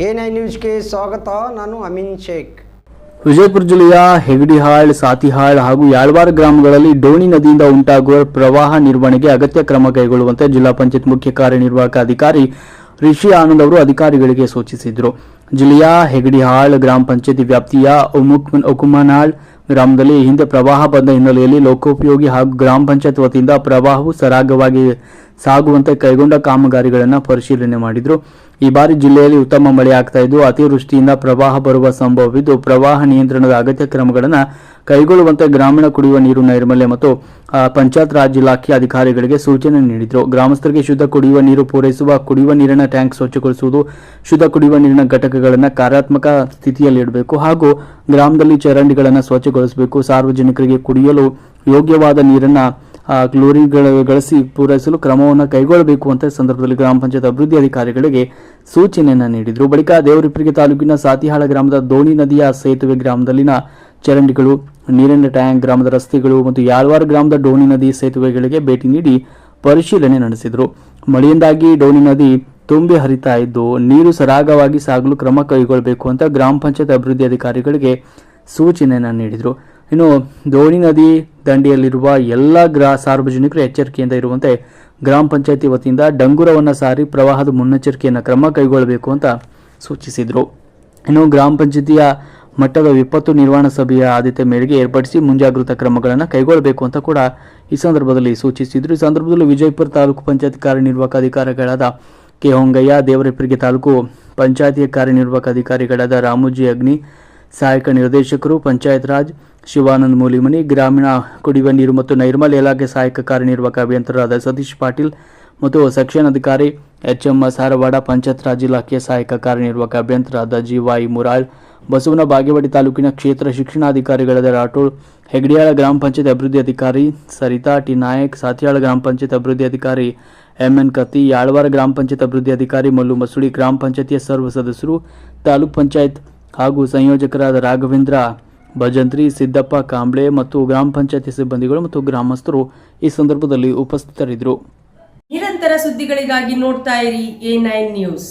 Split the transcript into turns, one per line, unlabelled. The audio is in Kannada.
ನೈನ್ ನ್ಯೂಸ್ಗೆ ಸ್ವಾಗತ, ನಾನು ಅಮಿನ್ ಶೇಖ್.
ವಿಜಯಪುರ ಜಿಲ್ಲೆಯ ಹೆಗಡಿಹಾಳ್ ಸಾತಿಹಾಳ್ ಹಾಗೂ ಯಾಳ್ವಾರ್ ಗ್ರಾಮಗಳಲ್ಲಿ ಡೋಣಿ ನದಿಯಿಂದ ಉಂಟಾಗುವ ಪ್ರವಾಹ ನಿರ್ವಹಣೆಗೆ ಅಗತ್ಯ ಕ್ರಮ ಕೈಗೊಳ್ಳುವಂತೆ ಜಿಲ್ಲಾ ಪಂಚಾಯತ್ ಮುಖ್ಯ ಕಾರ್ಯನಿರ್ವಾಹಕ ಅಧಿಕಾರಿ ರಿಷಿ ಆನಂದ್ ಅವರು ಅಧಿಕಾರಿಗಳಿಗೆ ಸೂಚಿಸಿದರು. ಜಿಲ್ಲೆಯ ಹೆಗಡಿಹಾಳ್ ಗ್ರಾಮ ಪಂಚಾಯತಿ ವ್ಯಾಪ್ತಿಯ ಉಕುಮನಾಳ್ ಗ್ರಾಮದಲ್ಲಿ ಹಿಂದೆ ಪ್ರವಾಹ ಬಂದ ಹಿನ್ನೆಲೆಯಲ್ಲಿ ಲೋಕೋಪಯೋಗಿ ಹಾಗೂ ಗ್ರಾಮ ಪಂಚಾಯತ್ ವತಿಯಿಂದ ಪ್ರವಾಹವು ಸರಾಗವಾಗಿ ಸಾಗುವಂತೆ ಕೈಗೊಂಡ ಕಾಮಗಾರಿಗಳನ್ನು ಪರಿಶೀಲನೆ ಮಾಡಿದ್ರು. ಈ ಬಾರಿ ಜಿಲ್ಲೆಯಲ್ಲಿ ಉತ್ತಮ ಮಳೆ ಆಗ್ತಾ ಇದ್ದು, ಅತಿವೃಷ್ಟಿಯಿಂದ ಪ್ರವಾಹ ಬರುವ ಸಂಭವವಿದ್ದು, ಪ್ರವಾಹ ನಿಯಂತ್ರಣದ ಅಗತ್ಯ ಕ್ರಮಗಳನ್ನು ಕೈಗೊಳ್ಳುವಂತೆ ಗ್ರಾಮೀಣ ಕುಡಿಯುವ ನೀರು ನೈರ್ಮಲ್ಯ ಮತ್ತು ಪಂಚಾಯತ್ ರಾಜ್ ಇಲಾಖೆ ಅಧಿಕಾರಿಗಳಿಗೆ ಸೂಚನೆ ನೀಡಿದರು. ಗ್ರಾಮಸ್ಥರಿಗೆ ಶುದ್ಧ ಕುಡಿಯುವ ನೀರು ಪೂರೈಸುವ, ಕುಡಿಯುವ ನೀರಿನ ಟ್ಯಾಂಕ್ ಸ್ವಚ್ಛಗೊಳಿಸುವುದು, ಶುದ್ಧ ಕುಡಿಯುವ ನೀರಿನ ಘಟಕಗಳನ್ನು ಕಾರ್ಯಾತ್ಮಕ ಸ್ಥಿತಿಯಲ್ಲಿಡಬೇಕು ಹಾಗೂ ಗ್ರಾಮದಲ್ಲಿ ಚರಂಡಿಗಳನ್ನು ಸ್ವಚ್ಛಗೊಳಿಸಬೇಕು. ಸಾರ್ವಜನಿಕರಿಗೆ ಕುಡಿಯಲು ಯೋಗ್ಯವಾದ ನೀರನ್ನ ಗಳಿಸಿ ಪೂರೈಸಲು ಕ್ರಮವನ್ನು ಕೈಗೊಳ್ಳಬೇಕು ಅಂತ ಸಂದರ್ಭದಲ್ಲಿ ಗ್ರಾಮ ಪಂಚಾಯತ್ ಅಭಿವೃದ್ಧಿ ಅಧಿಕಾರಿಗಳಿಗೆ ಸೂಚನೆಯನ್ನು ನೀಡಿದರು. ಬಳಿಕ ದೇವರಿಪ್ಪರಿಗೆ ತಾಲೂಕಿನ ಸಾತಿಹಾಳ ಗ್ರಾಮದ ದೋಣಿ ನದಿಯ ಸೇತುವೆ ಗ್ರಾಮದಲ್ಲಿನ ಚರಂಡಿಗಳು, ನೀರಿನ ಟ್ಯಾಂಕ್ ಗ್ರಾಮದ ರಸ್ತೆಗಳು ಮತ್ತು ಯಾಳ್ವಾರ್ ಗ್ರಾಮದ ಡೋಣಿ ನದಿ ಸೇತುವೆಗಳಿಗೆ ಭೇಟಿ ನೀಡಿ ಪರಿಶೀಲನೆ ನಡೆಸಿದರು. ಮಳೆಯಿಂದಾಗಿ ಡೋಣಿ ನದಿ ತುಂಬಿ ಹರಿತಾ ಇದ್ದು, ನೀರು ಸರಾಗವಾಗಿ ಸಾಗಲು ಕ್ರಮ ಕೈಗೊಳ್ಳಬೇಕು ಅಂತ ಗ್ರಾಮ ಪಂಚಾಯತ್ ಅಭಿವೃದ್ಧಿ ಅಧಿಕಾರಿಗಳಿಗೆ ಸೂಚನೆಯನ್ನು ನೀಡಿದರು. ಇನ್ನು ದೋಣಿ ನದಿ ದಂಡೆಯಲ್ಲಿರುವ ಎಲ್ಲ ಗ್ರಾ ಸಾರ್ವಜನಿಕರು ಎಚ್ಚರಿಕೆಯಿಂದ ಇರುವಂತೆ ಗ್ರಾಮ ಪಂಚಾಯತಿ ವತಿಯಿಂದ ಡಂಗುರವನ್ನು ಸಾರಿ ಪ್ರವಾಹದ ಮುನ್ನೆಚ್ಚರಿಕೆಯನ್ನು ಕ್ರಮ ಕೈಗೊಳ್ಳಬೇಕು ಅಂತ ಸೂಚಿಸಿದರು. ಇನ್ನು ಗ್ರಾಮ ಪಂಚಾಯತಿಯ ಮಟ್ಟದ ವಿಪತ್ತು ನಿರ್ವಹಣಾ ಸಭೆಯ ಆದ್ಯತೆ ಮೇರೆಗೆ ಏರ್ಪಡಿಸಿ ಮುಂಜಾಗ್ರತಾ ಕ್ರಮಗಳನ್ನು ಕೈಗೊಳ್ಳಬೇಕು ಅಂತ ಕೂಡ ಈ ಸಂದರ್ಭದಲ್ಲಿ ಸೂಚಿಸಿದರು. ಈ ಸಂದರ್ಭದಲ್ಲಿ ವಿಜಯಪುರ ತಾಲೂಕು ಪಂಚಾಯತ್ ಕಾರ್ಯನಿರ್ವಾಹಕ ಅಧಿಕಾರಿಗಳಾದ ಕೆ ಹೊಂಗಯ್ಯ ದೇವರಪ್ಪರಿಗೆ ತಾಲೂಕು ಪಂಚಾಯತಿಯ ಕಾರ್ಯನಿರ್ವಾಹಕ ಅಧಿಕಾರಿಗಳಾದ ರಾಮೋಜಿ ಅಗ್ನಿ ಸಹಾಯಕ ನಿರ್ದೇಶಕರು, ಪಂಚಾಯತ್ ರಾಜ್, ಶಿವಾನಂದ್ ಮೂಲಿಮನಿ, ಗ್ರಾಮೀಣ ಕುಡಿಯುವ ನೀರು ಮತ್ತು ನೈರ್ಮಲ್ಯ ಇಲಾಖೆ ಸಹಾಯಕ ಕಾರ್ಯನಿರ್ವಾಹಕ ಅಭಿಯಂತರರಾದ ಸತೀಶ್ ಪಾಟೀಲ್ ಮತ್ತು ಸೆಕ್ಷನ್ ಅಧಿಕಾರಿ ಎಚ್ ಎಂ ಸಾರವಾಡ, ಪಂಚಾಯತ್ ರಾಜ್ ಇಲಾಖೆಯ ಸಹಾಯಕ ಕಾರ್ಯನಿರ್ವಾಹಕ ಅಭಿಯಂತರಾದ ಜಿ ವೈ ಮುರಾಳ್, ಬಸವನ ಬಾಗೇವಾಡಿ ತಾಲೂಕಿನ ಕ್ಷೇತ್ರ ಶಿಕ್ಷಣಾಧಿಕಾರಿಗಳಾದ ರಾಠೋಡ್ ಹೆಗ್ಡಿಯಾಳ ಗ್ರಾಮ ಪಂಚಾಯತ್ ಅಭಿವೃದ್ಧಿ ಅಧಿಕಾರಿ ಸರಿತಾ ಟಿ. ನಾಯಕ್, ಸಾತಿಯಾಳ ಗ್ರಾಮ ಪಂಚಾಯತ್ ಅಭಿವೃದ್ಧಿ ಅಧಿಕಾರಿ ಎಂ. ಎನ್. ಕತ್ತಿ, ಯಾಳ್ವಾರ ಗ್ರಾಮ ಪಂಚಾಯತ್ ಅಭಿವೃದ್ಧಿ ಅಧಿಕಾರಿ ಮಲ್ಲು ಮಸುಳಿ, ಗ್ರಾಮ ಪಂಚಾಯತಿಯ ಸರ್ವ ಸದಸ್ಯರು, ತಾಲೂಕ್ ಪಂಚಾಯತ್ ಹಾಗೂ ಸಂಯೋಜಕರಾದ ರಾಘವೇಂದ್ರ, ಭಜಂತ್ರಿ, ಸಿದ್ದಪ್ಪ ಕಾಂಬ್ಳೆ ಮತ್ತು ಗ್ರಾಮ ಪಂಚಾಯತಿ ಸಿಬ್ಬಂದಿಗಳು ಮತ್ತು ಗ್ರಾಮಸ್ಥರು ಈ ಸಂದರ್ಭದಲ್ಲಿ ಉಪಸ್ಥಿತರಿದ್ದರು.
ನಿರಂತರ ಸುದ್ದಿಗಳಿಗಾಗಿ ನೋಡ್ತಾ ಇರಿ ಎ ನೈನ್ ನ್ಯೂಸ್.